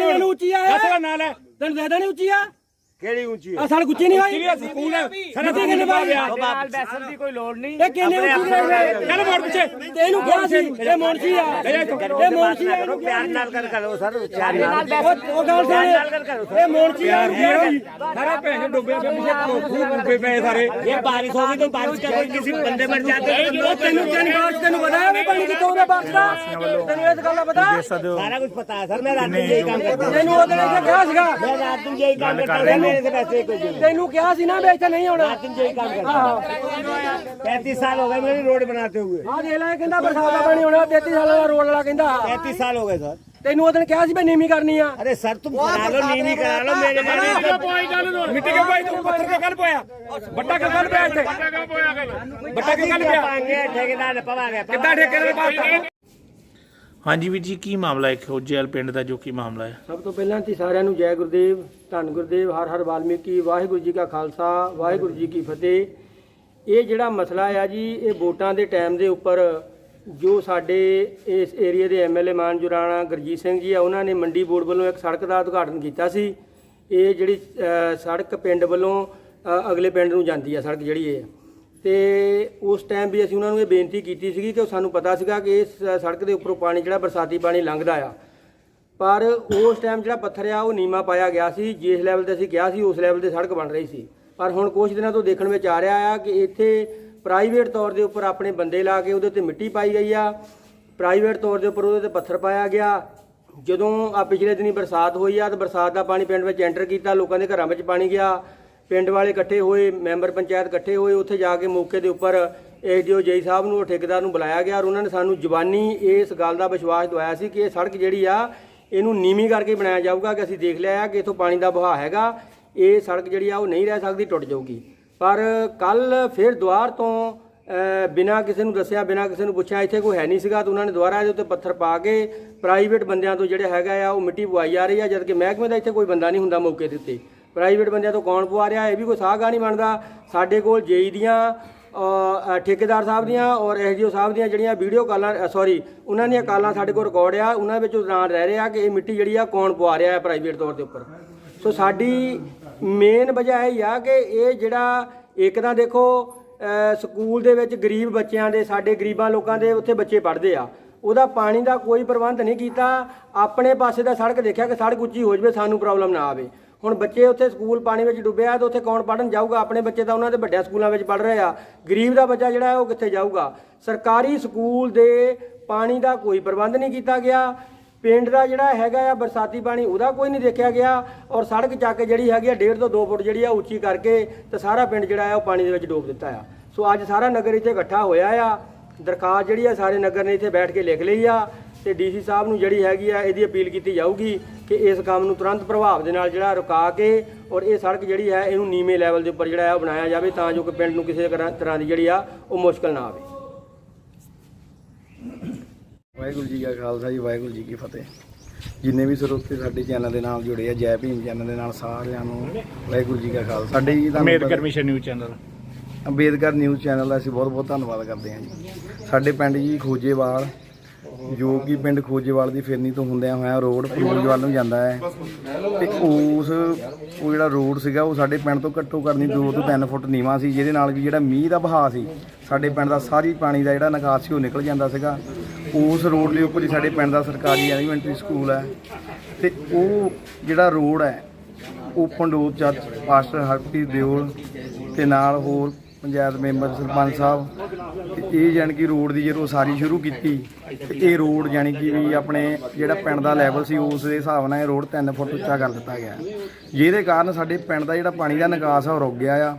ਇਹਨੂੰ ਉੱਚੀ ਆ ਇਹ? ਨਾਲ ਹੈ ਤੈਨੂੰ ਕਹਿੰਦਾ ਕਿਹੜੀ ਉੱਚੀ ਆ ਸਾਲ ਗੁੱਚੀ ਨਹੀਂ ਹੋਈ ਸਕੂਲ ਸਰ ਕਿਹਨੇ ਨਿਭਾਈ ਨਾਲ ਬੈਸਣ ਦੀ ਕੋਈ ਲੋੜ ਨਹੀਂ। ਇਹ ਕਿਹਨੇ ਉੱਚੀ ਰਹੇ ਚੱਲ ਮੋੜ ਪਿੱਛੇ। ਤੇ ਇਹਨੂੰ ਕਿਹਾ ਸੀ ਇਹ ਮੋਨਸੀ ਆ। ਇਹ ਮੋਨਸੀ ਆ ਇਹਨੂੰ ਪਿਆਰ ਨਾਲ ਗੱਲ ਕਰੋ ਸਰ ਪਿਆਰ ਨਾਲ। ਉਹ ਗੱਲ ਸੁਣ। ਇਹ ਮੋਨਸੀ ਆ ਸਾਰਾ ਭੈਣ ਡੁੱਬੇ ਪਏ ਪਿੱਛੇ ਡੁੱਬੇ ਪਏ ਸਾਰੇ। ਇਹ ਬਾਰਿਸ਼ ਹੋ ਗਈ ਤਾਂ ਬਾਰਿਸ਼ ਕਰ ਕਿਸੇ ਬੰਦੇ ਮਰ ਜਾਂਦੇ ਉਹ ਤੈਨੂੰ ਕਿਹਨ ਬਾਰਿਸ਼ ਤੈਨੂੰ ਪਤਾ ਹੈ ਵੀ ਪਾਣੀ ਕਿੱਥੋਂ ਆਉਂਦਾ ਦਾ? ਤੈਨੂੰ ਇਹ ਗੱਲ ਪਤਾ? ਸਾਰਾ ਕੁਝ ਪਤਾ ਹੈ ਸਰ ਮੈਂ ਰਾਤ ਨੂੰ ਇਹ ਕੰਮ ਕਰਦਾ। ਤੈਨੂੰ ਉਹਦੇ ਨਾਲ ਕਿਹਾ ਸੀਗਾ। ਮੈਂ ਰਾਤ ਨੂੰ ਇਹ ਕੰਮ ਕਰਦਾ। ਤੈਨੂੰ ਕਿਹਾ ਸੀ ਨਾ ਵੀ ਨਹੀਂ ਆਉਣਾ। ਰਾਤ ਜੇ ਕੰਮ ਕਰਦਾ। 35 ਸਾਲ ਹੋ ਗਏ ਮੇਰੇ ਰੋਡ ਬਣਾਤੇ ਹੋਏ। ਆ ਦੇਖ ਲੈ ਕਹਿੰਦਾ ਬਰਸਾਤ ਦਾ ਪਾਣੀ ਆਉਣਾ 33 ਸਾਲ ਦਾ ਰੋਡ ਵਾਲਾ ਕਹਿੰਦਾ। 35 ਸਾਲ ਹੋ ਗਏ ਸਰ। ਤੈਨੂੰ ਉਹਦਨ ਕਿਹਾ ਸੀ ਮੈਂ ਨੀਵੀਂ ਕਰਨੀ ਆ। ਅਰੇ ਸਰ ਤੂੰ ਕਰਾ ਲਓ ਨੀਵੀਂ ਕਰਾ ਲਓ ਮੇਰੇ ਨਾਲ ਮਿੱਟੀ ਕਿਉਂ ਪਾਈ ਤੂੰ? ਪੱਥਰ ਕਿਉਂ ਕੱਲ ਪਾਇਆ। ਬੱਟਾ ਕਿਉਂ ਕੱਲ ਪਿਆ ਇੱਥੇ? ਬੱਟਾ ਕਿਉਂ ਕੱਲ ਪਿਆ? ਬੱਟਾ ਕਿਉਂ ਕੱਲ ਪਿਆ? ਠੇਕੇਦਾਰ ਨੇ ਪਵਾ ਗਿਆ ਕਿੱਦਾਂ ਠੇਕੇਦਾਰ ਨੇ ਪਾਇਆ ਹਾਂਜੀ ਵੀਰ ਜੀ, ਕੀ ਮਾਮਲਾ ਹੈ? ਖੋਜੇਵਾਲ ਪਿੰਡ ਦਾ ਜੋ ਕੀ ਮਾਮਲਾ ਹੈ? ਸਭ ਤੋਂ ਪਹਿਲਾਂ ਤੇ ਸਾਰਿਆਂ ਨੂੰ ਜੈ ਗੁਰਦੇਵ, ਧੰਨ ਗੁਰਦੇਵ, ਹਰ ਹਰ ਵਾਲਮੀਕੀ, ਵਾਹਿਗੁਰੂ ਜੀ ਕਾ ਖਾਲਸਾ, ਵਾਹਿਗੁਰੂ ਜੀ ਕੀ ਫਤਿਹ। ਇਹ ਜਿਹੜਾ ਮਸਲਾ ਆ ਜੀ, ਇਹ ਵੋਟਾਂ ਦੇ ਟਾਈਮ ਦੇ ਉੱਪਰ ਜੋ ਸਾਡੇ ਇਸ ਏਰੀਆ ਦੇ ਐਮਐਲਏ ਮਾਨਜੂ ਰਾਣਾ ਗੁਰਜੀਤ ਸਿੰਘ ਜੀ ਆ, ਉਹਨਾਂ ਨੇ ਮੰਡੀ ਬੋਰਡ ਵੱਲੋਂ ਇੱਕ ਸੜਕ ਦਾ ਉਦਘਾਟਨ ਕੀਤਾ ਸੀ। ਇਹ ਜਿਹੜੀ ਸੜਕ ਪਿੰਡ ਵੱਲੋਂ ਅਗਲੇ ਪਿੰਡ ਨੂੰ ਜਾਂਦੀ ਆ ਸੜਕ ਜਿਹੜੀ ਇਹ। ਤੇ ਉਸ ਟਾਈਮ ਵੀ ਅਸੀਂ ਉਹਨਾਂ ਨੂੰ ਇਹ ਬੇਨਤੀ ਕੀਤੀ ਸੀਗੀ ਕਿ ਉਹ ਸਾਨੂੰ ਪਤਾ ਸੀਗਾ ਕਿ ਇਸ ਸੜਕ ਦੇ ਉੱਪਰੋਂ ਪਾਣੀ, ਜਿਹੜਾ ਬਰਸਾਤੀ ਪਾਣੀ ਲੰਘਦਾ ਆ। ਪਰ ਉਸ ਟਾਈਮ ਜਿਹੜਾ ਪੱਥਰ ਆ, ਉਹ ਨੀਮਾ ਪਾਇਆ ਗਿਆ ਸੀ। ਜਿਸ ਲੈਵਲ ਤੇ ਅਸੀਂ ਗਿਆ ਸੀ, ਉਸ ਲੈਵਲ ਤੇ ਸੜਕ ਬਣ ਰਹੀ ਸੀ। ਪਰ ਹੁਣ ਕੁਝ ਦਿਨਾਂ ਤੋਂ ਦੇਖਣ ਵਿੱਚ ਆ ਰਿਹਾ ਆ ਕਿ ਇੱਥੇ ਪ੍ਰਾਈਵੇਟ ਤੌਰ ਦੇ ਉੱਪਰ ਆਪਣੇ ਬੰਦੇ ਲਾ ਕੇ ਉਹਦੇ ਉੱਤੇ ਮਿੱਟੀ ਪਾਈ ਗਈ ਆ। ਪ੍ਰਾਈਵੇਟ ਤੌਰ ਦੇ ਉੱਪਰ ਉਹਦੇ ਤੇ ਪੱਥਰ ਪਾਇਆ ਗਿਆ। ਜਦੋਂ ਆ ਪਿਛਲੇ ਦਿਨੀ ਬਰਸਾਤ ਹੋਈ ਆ, ਤਾਂ ਬਰਸਾਤ ਦਾ ਪਾਣੀ ਪਿੰਡ ਵਿੱਚ ਐਂਟਰ ਕੀਤਾ, ਲੋਕਾਂ ਦੇ ਘਰਾਂ ਵਿੱਚ ਪਾਣੀ ਗਿਆ। ਪਿੰਡ ਵਾਲੇ ਇਕੱਠੇ ਹੋਏ ਮੈਂਬਰ ਪੰਚਾਇਤ ਇਕੱਠੇ ਹੋਏ ਉੱਥੇ ਜਾ ਕੇ ਮੌਕੇ ਦੇ ਉੱਪਰ ਐਸਡੀਓ ਜੇਈ ਸਾਹਿਬ ਨੂੰ ਉਹ ਠੇਕੇਦਾਰ ਨੂੰ ਬੁਲਾਇਆ ਗਿਆ ਔਰ ਉਹਨਾਂ ਨੇ ਸਾਨੂੰ ਜ਼ਬਾਨੀ ਇਸ ਗੱਲ ਦਾ ਵਿਸ਼ਵਾਸ ਦਵਾਇਆ ਸੀ ਕਿ ਇਹ ਸੜਕ ਜਿਹੜੀ ਆ ਇਹਨੂੰ ਨੀਵੀਂ ਕਰਕੇ ਬਣਾਇਆ ਜਾਊਗਾ ਕਿ ਅਸੀਂ ਦੇਖ ਲਿਆ ਆ ਕਿ ਇਥੋਂ ਪਾਣੀ ਦਾ ਵਹਾਅ ਹੈਗਾ ਇਹ ਸੜਕ ਜਿਹੜੀ ਆ ਉਹ ਨਹੀਂ ਰਹਿ ਸਕਦੀ ਟੁੱਟ ਜਾਊਗੀ। ਪਰ ਕੱਲ ਫਿਰ ਦੁਆਰ ਤੋਂ ਅ, ਬਿਨਾਂ ਕਿਸੇ ਨੂੰ ਦੱਸਿਆ ਬਿਨਾਂ ਕਿਸੇ ਨੂੰ ਪੁੱਛਿਆ ਇੱਥੇ ਕੋਈ ਹੈ ਨਹੀਂ ਸੀਗਾ ਤਾਂ ਉਹਨਾਂ ਨੇ ਦੁਬਾਰਾ ਇਹਦੇ ਉੱਤੇ ਪੱਥਰ ਪਾ ਕੇ ਪ੍ਰਾਈਵੇਟ ਬੰਦਿਆਂ ਤੋਂ ਜਿਹੜਾ ਹੈਗਾ ਆ ਉਹ ਮਿੱਟੀ ਪਵਾਈ ਜਾ ਰਹੀ ਆ ਜਦ ਕਿ ਮਹਿਕਮੇ ਦਾ ਇੱਥੇ ਕੋਈ ਬੰਦਾ ਨਹੀਂ ਹੁੰਦਾ ਮੌਕੇ ਦੇ ਉੱਤੇ। ਪ੍ਰਾਈਵੇਟ ਬੰਦਿਆਂ ਤੋਂ ਕੌਣ ਪਵਾ ਰਿਹਾ? ਇਹ ਵੀ ਕੋਈ ਸਾਹਗਾ ਨਹੀਂ ਬਣਦਾ। ਸਾਡੇ ਕੋਲ ਜੇਈ ਦੀਆਂ ਠੇਕੇਦਾਰ ਸਾਹਿਬ ਦੀਆਂ ਔਰ ਐਸਡੀਓ ਸਾਹਿਬ ਦੀਆਂ ਜਿਹੜੀਆਂ ਵੀਡੀਓ ਕਾਲਾਂ ਸੌਰੀ ਉਹਨਾਂ ਦੀਆਂ ਕਾਲਾਂ ਸਾਡੇ ਕੋਲ ਰਿਕਾਰਡ ਆ। ਉਹਨਾਂ ਵਿੱਚ ਉਦਾਹਰਨ ਰਹਿ ਰਿਹਾ ਕਿ ਇਹ ਮਿੱਟੀ ਜਿਹੜੀ ਆ ਕੌਣ ਪਵਾ ਰਿਹਾ ਹੈ ਪ੍ਰਾਈਵੇਟ ਤੌਰ ਦੇ ਉੱਪਰ। ਸੋ ਸਾਡੀ ਮੇਨ ਵਜ੍ਹਾ ਇਹ ਆ ਕਿ ਇਹ ਜਿਹੜਾ ਇੱਕ ਤਾਂ ਦੇਖੋ ਸਕੂਲ ਦੇ ਵਿੱਚ ਗਰੀਬ ਬੱਚਿਆਂ ਦੇ, ਸਾਡੇ ਗਰੀਬਾਂ ਲੋਕਾਂ ਦੇ ਉੱਥੇ ਬੱਚੇ ਪੜ੍ਹਦੇ ਆ। ਉਹਦਾ ਪਾਣੀ ਦਾ ਕੋਈ ਪ੍ਰਬੰਧ ਨਹੀਂ ਕੀਤਾ। ਆਪਣੇ ਪਾਸੇ ਦਾ ਸੜਕ ਦੇਖਿਆ ਕਿ ਸੜਕ ਉੱਚੀ ਹੋ ਜਵੇ, ਸਾਨੂੰ ਪ੍ਰੋਬਲਮ ਨਾ ਆਵੇ। ਹੁਣ ਬੱਚੇ ਉੱਥੇ ਸਕੂਲ ਪਾਣੀ ਵਿੱਚ ਡੁੱਬਿਆ ਤਾਂ ਉੱਥੇ ਕੌਣ ਪੜਨ ਜਾਊਗਾ? ਆਪਣੇ ਬੱਚੇ ਤਾਂ ਉਹਨਾਂ ਦੇ ਵੱਡਿਆਂ ਸਕੂਲਾਂ ਵਿੱਚ ਪੜ ਰਹੇ ਆ। ਗਰੀਬ ਦਾ ਬੱਚਾ ਜਿਹੜਾ ਉਹ ਕਿੱਥੇ ਜਾਊਗਾ? ਸਰਕਾਰੀ ਸਕੂਲ ਦੇ ਪਾਣੀ ਦਾ ਕੋਈ ਪ੍ਰਬੰਧ ਨਹੀਂ ਕੀਤਾ ਗਿਆ। ਪਿੰਡ ਦਾ ਜਿਹੜਾ ਹੈਗਾ ਆ ਬਰਸਾਤੀ ਪਾਣੀ ਉਹਦਾ ਕੋਈ ਨਹੀਂ ਦੇਖਿਆ ਗਿਆ। ਔਰ ਸੜਕ ਚੱਕ ਜਿਹੜੀ ਹੈਗੀ ਆ 1.5 ਤੋਂ 2 ਫੁੱਟ ਜਿਹੜੀ ਆ ਉੱਚੀ ਕਰਕੇ ਤੇ ਸਾਰਾ ਪਿੰਡ ਜਿਹੜਾ ਆ ਉਹ ਪਾਣੀ ਦੇ ਵਿੱਚ ਡੋਬ ਦਿੱਤਾ ਆ। ਸੋ ਅੱਜ ਸਾਰਾ ਨਗਰ ਇੱਥੇ ਇਕੱਠਾ ਹੋਇਆ ਆ। ਦਰਖਾਸਤ ਜਿਹੜੀ ਆ ਸਾਰੇ ਨਗਰ ਨੇ ਇੱਥੇ ਬੈਠ ਕੇ ਲਿਖ ਲਈ ਆ ਤੇ ਡੀਸੀ ਸਾਹਿਬ ਨੂੰ ਜਿਹੜੀ ਹੈਗੀ ਆ ਇਹਦੀ ਅਪੀਲ ਕੀਤੀ ਜਾਊਗੀ ਕਿ ਇਸ ਕੰਮ ਨੂੰ ਤੁਰੰਤ ਪ੍ਰਭਾਵ ਦੇ ਨਾਲ ਜਿਹੜਾ ਰੁਕਾ ਕੇ ਔਰ ਇਹ ਸੜਕ ਜਿਹੜੀ ਹੈ ਇਹਨੂੰ ਨੀਵੇਂ ਲੈਵਲ ਦੇ ਉੱਪਰ ਜਿਹੜਾ ਹੈ ਉਹ ਬਣਾਇਆ ਜਾਵੇ ਤਾਂ ਜੋ ਕਿ ਪਿੰਡ ਨੂੰ ਕਿਸੇ ਤਰ੍ਹਾਂ ਤਰ੍ਹਾਂ ਦੀ ਜਿਹੜੀ ਆ ਉਹ ਮੁਸ਼ਕਲ ਨਾ ਆਵੇ। ਵਾਹਿਗੁਰੂ ਜੀ ਕਾ ਖਾਲਸਾ ਜੀ ਵਾਹਿਗੁਰੂ ਜੀ ਕੀ ਫਤਿਹ। ਜਿੰਨੇ ਵੀ ਸਰੋਤੇ ਸਾਡੇ ਚੈਨਲ ਦੇ ਨਾਲ ਜੁੜੇ ਆ ਜੈ ਭੀਮ ਚੈਨਲ ਦੇ ਨਾਲ ਸਾਰਿਆਂ ਨੂੰ ਵਾਹਿਗੁਰੂ ਜੀ ਕਾ ਖਾਲਸਾ। ਸਾਡੇ ਜੀ ਤੁਹਾਨੂੰ Ambedkar mission news channel. Ambedkar news channel ਦਾ ਅਸੀਂ ਬਹੁਤ ਬਹੁਤ ਧੰਨਵਾਦ ਕਰਦੇ ਹਾਂ ਜੀ। ਸਾਡੇ ਪਿੰਡ ਜੀ ਖੋਜੇਵਾਲ ਜੋ ਕਿ ਪਿੰਡ ਖੋਜੇਵਾਲ ਦੀ ਫਿਰਨੀ ਤੋਂ ਹੁੰਦਿਆਂ ਹੋਇਆ ਰੋਡ ਫਿਰੋਜ਼ ਨੂੰ ਜਾਂਦਾ ਹੈ। ਤੇ ਉਸ ਉਹ ਜਿਹੜਾ ਰੋਡ ਸੀਗਾ, ਉਹ ਸਾਡੇ ਪਿੰਡ ਤੋਂ ਘੱਟੋ ਕਰਨੀ ਨਹੀਂ 2 ਤੋਂ 3 ਫੁੱਟ ਨੀਵਾ ਸੀ, ਜਿਹਦੇ ਨਾਲ ਵੀ ਜਿਹੜਾ ਮੀਂਹ ਦਾ ਵਹਾਅ ਸੀ, ਸਾਡੇ ਪਿੰਡ ਦਾ ਸਾਰੀ ਪਾਣੀ ਦਾ ਜਿਹੜਾ ਨਿਕਾਸ ਸੀ, ਉਹ ਨਿਕਲ ਜਾਂਦਾ ਸੀਗਾ। ਉਸ ਰੋਡ ਦੇ ਉੱਪਰ ਹੀ ਸਾਡੇ ਪਿੰਡ ਦਾ ਸਰਕਾਰੀ ਐਲੀਮੈਂਟਰੀ ਸਕੂਲ ਹੈ। ਤੇ ਉਹ ਜਿਹੜਾ ਰੋਡ ਹੈ, ਉਹ door church pastor Harpreet Deol ਤੇ ਨਾਲ ਹੋਰ ਪੰਚਾਇਤ ਮੈਂਬਰ ਸਰਪੰਚ ਸਾਹਿਬ, ਤੇ ਇਹ ਜਾਣੀ ਕਿ ਰੋਡ ਦੀ ਜਦੋਂ ਸਾਰੀ ਸ਼ੁਰੂ ਕੀਤੀ, ਤੇ ਇਹ ਰੋਡ ਜਾਣੀ ਕਿ ਵੀ ਆਪਣੇ ਜਿਹੜਾ ਪਿੰਡ ਦਾ ਲੈਵਲ ਸੀ, ਉਸ ਦੇ ਹਿਸਾਬ ਨਾਲ ਇਹ ਰੋਡ 3 ਫੁੱਟ ਉੱਚਾ ਕਰ ਦਿੱਤਾ ਗਿਆ। ਜਿਹਦੇ ਕਾਰਨ ਸਾਡੇ ਪਿੰਡ ਦਾ ਜਿਹੜਾ ਪਾਣੀ ਦਾ ਨਿਕਾਸ ਆ, ਉਹ ਰੁਕ ਗਿਆ ਆ।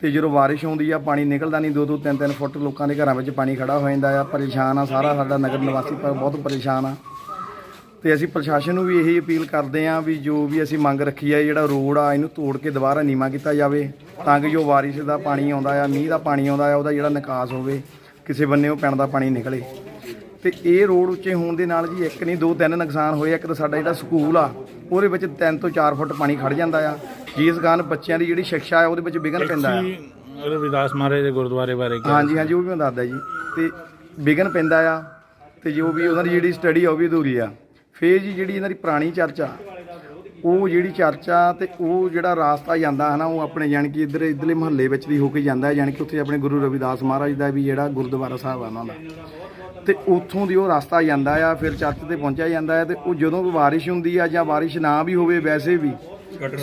ਤੇ ਜਦੋਂ ਬਾਰਿਸ਼ ਆਉਂਦੀ ਆ, ਪਾਣੀ ਨਿਕਲਦਾ ਨਹੀਂ 2-2 3-3 ਫੁੱਟ ਲੋਕਾਂ ਦੇ ਘਰਾਂ ਵਿੱਚ ਪਾਣੀ ਖੜਾ ਹੋ ਜਾਂਦਾ ਆ। ਪਰੇਸ਼ਾਨ ਆ ਸਾਰਾ, ਸਾਡਾ ਨਗਰ ਨਿਵਾਸੀ ਪਰ ਬਹੁਤ ਪਰੇਸ਼ਾਨ ਆ। ਤੇ ਅਸੀਂ ਪ੍ਰਸ਼ਾਸਨ ਨੂੰ ਵੀ ਇਹੀ ਅਪੀਲ ਕਰਦੇ ਆਂ ਵੀ ਜੋ ਵੀ ਅਸੀਂ ਮੰਗ ਰੱਖੀ ਆ ਜਿਹੜਾ ਰੋਡ ਆ ਇਹਨੂੰ ਤੋੜ ਕੇ ਦੁਬਾਰਾ ਨੀਵਾਂ ਕੀਤਾ ਜਾਵੇ ਤਾਂ ਕਿ ਜੋ ਬਾਰਿਸ਼ ਦਾ ਪਾਣੀ ਆਉਂਦਾ ਆ ਮੀਂਹ ਦਾ ਪਾਣੀ ਆਉਂਦਾ ਆ ਉਹਦਾ ਜਿਹੜਾ ਨਿਕਾਸ ਹੋਵੇ ਕਿਸੇ ਬੰਨੇ ਉਹ ਪਿੰਡ ਦਾ ਪਾਣੀ ਨਿਕਲੇ। ਤੇ ਇਹ ਰੋਡ ਉੱਚੇ ਹੋਣ ਦੇ ਨਾਲ ਜੀ ਇੱਕ ਨਹੀਂ ਦੋ ਤਿੰਨ ਨੁਕਸਾਨ ਹੋਏ। ਇੱਕ ਤਾਂ ਸਾਡਾ ਜਿਹੜਾ ਸਕੂਲ ਆ ਉਹਦੇ ਵਿੱਚ 3 ਤੋਂ 4 ਫੁੱਟ ਪਾਣੀ ਖੜ ਜਾਂਦਾ ਆ। ਜਿਸ ਕਾਰਨ ਬੱਚਿਆਂ ਦੀ ਜਿਹੜੀ ਸਿੱਖਿਆ ਆ ਉਹਦੇ ਵਿੱਚ ਵਿਘਨ ਪੈਂਦਾ ਆ। ਰਵਿਦਾਸ ਮਹਾਰਾਜ ਦੇ ਗੁਰਦੁਆਰੇ ਬਾਰੇ ਹਾਂਜੀ ਹਾਂਜੀ ਉਹ ਵੀ ਮੈਂ ਦੱਸਦਾ ਜੀ। ਤੇ ਵਿਗਨ ਪੈਂਦਾ ਆ ਤੇ ਜੋ ਵੀ ਉਹਨਾਂ ਦੀ ਜਿਹੜੀ ਸਟੱਡੀ ਆ ਉਹ ਵੀ ਅਧੂਰੀ ਆ। ਫੇਰ ਜੀ ਜਿਹੜੀ ਇਹਨਾਂ ਦੀ ਪੁਰਾਣੀ ਚਰਚਾ ਉਹ ਜਿਹੜੀ ਚਰਚਾ ਤੇ ਉਹ ਜਿਹੜਾ ਰਾਸਤਾ ਜਾਂਦਾ ਹੈ ਨਾ ਉਹ ਆਪਣੇ ਜਾਣੀ ਕਿ ਇੱਧਰ ਇੱਧਰਲੇ ਮਹੱਲੇ ਵਿੱਚ ਦੀ ਹੋ ਕੇ ਜਾਂਦਾ ਹੈ ਜਾਣੀ ਕਿ ਉੱਥੇ ਆਪਣੇ ਗੁਰੂ ਰਵਿਦਾਸ ਮਹਾਰਾਜ ਦਾ ਵੀ ਜਿਹੜਾ ਗੁਰਦੁਆਰਾ ਸਾਹਿਬ ਆ ਉਹਨਾਂ ਦਾ। ਤੇ ਉੱਥੋਂ ਦੀ ਉਹ ਰਸਤਾ ਜਾਂਦਾ ਆ ਫਿਰ ਚਰਚ ਤੇ ਪਹੁੰਚਿਆ ਜਾਂਦਾ ਹੈ ਤੇ ਉਹ ਜਦੋਂ ਵੀ ਬਾਰਿਸ਼ ਹੁੰਦੀ ਆ ਜਾਂ ਬਾਰਿਸ਼ ਨਾ ਵੀ ਹੋਵੇ ਵੈਸੇ ਵੀ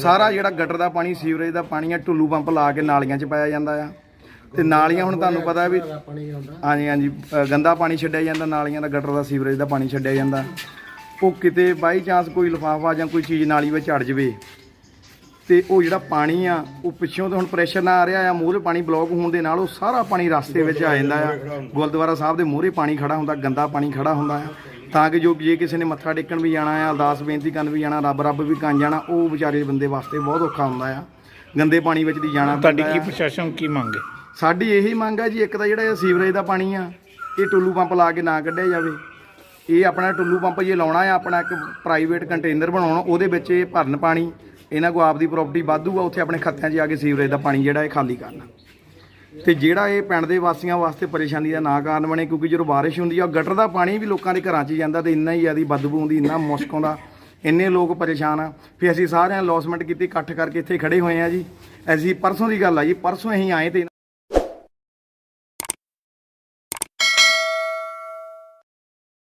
ਸਾਰਾ ਜਿਹੜਾ ਗਟਰ ਦਾ ਪਾਣੀ ਸੀਵਰੇਜ ਦਾ ਪਾਣੀ ਆ ਟੁੱਲੂ ਪੰਪ ਲਾ ਕੇ ਨਾਲੀਆਂ 'ਚ ਪਾਇਆ ਜਾਂਦਾ ਆ। ਤੇ ਨਾਲੀਆਂ ਹੁਣ ਤੁਹਾਨੂੰ ਪਤਾ ਵੀ ਹਾਂਜੀ ਹਾਂਜੀ ਗੰਦਾ ਪਾਣੀ ਛੱਡਿਆ ਜਾਂਦਾ ਨਾਲੀਆਂ ਦਾ ਗਟਰ ਦਾ ਸੀਵਰੇਜ ਦਾ ਪਾਣੀ ਛੱਡਿਆ ਜਾਂਦਾ। ਉਹ ਕਿਤੇ ਬਾਈ ਚਾਂਸ ਕੋਈ ਲਿਫਾਫਾ ਜਾਂ ਕੋਈ ਚੀਜ਼ ਨਾਲੀ ਵਿੱਚ ਅੜ ਜਵੇ ਤੇ ਉਹ ਜਿਹੜਾ ਪਾਣੀ ਆ ਉਹ ਪਿੱਛੋਂ ਤੋਂ ਹੁਣ ਪ੍ਰੈਸ਼ਰ ਨਾਲ ਆ ਰਿਹਾ ਆ ਮੂਹਰੇ ਪਾਣੀ ਬਲੌਕ ਹੋਣ ਦੇ ਨਾਲ ਉਹ ਸਾਰਾ ਪਾਣੀ ਰਸਤੇ ਵਿੱਚ ਆ ਜਾਂਦਾ ਆ। ਗੁਰਦੁਆਰਾ ਸਾਹਿਬ ਦੇ ਮੂਹਰੇ ਪਾਣੀ ਖੜਾ ਹੁੰਦਾ ਗੰਦਾ ਪਾਣੀ ਖੜਾ ਹੁੰਦਾ ਆ। ਤਾਂ ਕਿ ਜੋ ਜੇ ਕਿਸੇ ਨੇ ਮੱਥਾ ਟੇਕਣ ਵੀ ਜਾਣਾ ਆ ਅਰਦਾਸ ਬੇਨਤੀ ਕਰਨ ਵੀ ਜਾਣਾ ਰੱਬ ਰੱਬ ਵੀ ਕੰਨ ਜਾਣਾ ਉਹ ਵਿਚਾਰੇ ਬੰਦੇ ਵਾਸਤੇ ਬਹੁਤ ਔਖਾ ਹੁੰਦਾ ਆ। ਗੰਦੇ ਪਾਣੀ ਵਿੱਚ ਦੀ ਜਾਣਾ ਤੁਹਾਡੀ ਕੀ। ਪ੍ਰਸ਼ਾਸਨ ਕੀ ਮੰਗ ਹੈ? ਸਾਡੀ ਇਹੀ ਮੰਗ ਆ ਜੀ ਇੱਕ ਤਾਂ ਜਿਹੜਾ ਇਹ ਸੀਵਰੇਜ ਦਾ ਪਾਣੀ ਆ ਇਹ ਟੁੱਲੂ ਪੰਪ ਲਾ ਕੇ ਨਾ ਕੱਢਿਆ ਜਾਵੇ। ਇਹ ਆਪਣਾ ਟੁੱਲੂ ਪੰਪ ਜੇ ਲਾਉਣਾ ਆ, ਆਪਣਾ ਇੱਕ ਪ੍ਰਾਈਵੇਟ ਕੰਟੇਨਰ ਬਣਾਉਣਾ, ਉਹਦੇ ਵਿੱਚ ਇਹ ਭਰਨ ਪਾਣੀ, ਇਹਨਾਂ ਕੋ ਆਪਦੀ ਪ੍ਰਾਪਰਟੀ ਵਾਧੂ ਆ, ਉੱਥੇ ਆਪਣੇ ਖੱਤਿਆਂ 'ਚ ਆ ਕੇ ਸੀਵਰੇਜ ਦਾ ਪਾਣੀ ਜਿਹੜਾ ਇਹ ਖਾਲੀ ਕਰਨਾ। ਤੇ ਜਿਹੜਾ ਇਹ ਪਿੰਡ ਦੇ ਵਾਸੀਆਂ ਵਾਸਤੇ ਪਰੇਸ਼ਾਨੀ ਦਾ ਨਾ ਕਾਰਨ ਬਣੇ, ਕਿਉਂਕਿ ਜਦੋਂ ਬਾਰਿਸ਼ ਹੁੰਦੀ ਆ ਗਟਰ ਦਾ ਪਾਣੀ ਵੀ ਲੋਕਾਂ ਦੇ ਘਰਾਂ 'ਚ ਜਾਂਦਾ ਤੇ ਇੰਨਾ ਹੀ ਜ਼ਿਆਦੀ ਬਦਬੂ ਆਉਂਦੀ ਇੰਨਾ ਮੁਸ਼ਕ ਆਉਂਦਾ। ਇੰਨੇ ਲੋਕ ਪਰੇਸ਼ਾਨ ਆ। ਫਿਰ ਅਸੀਂ ਸਾਰਿਆਂ ਲੌਸਮੈਂਟ ਕੀਤੀ, ਇਕੱਠ ਕਰਕੇ ਇੱਥੇ ਖੜੇ ਹੋਏ ਆ ਜੀ। ਅਸੀਂ ਪਰਸੋਂ ਦੀ ਗੱਲ ਆ ਜੀ, ਪਰਸੋਂ ਅਸੀਂ ਆਏ ਤੇ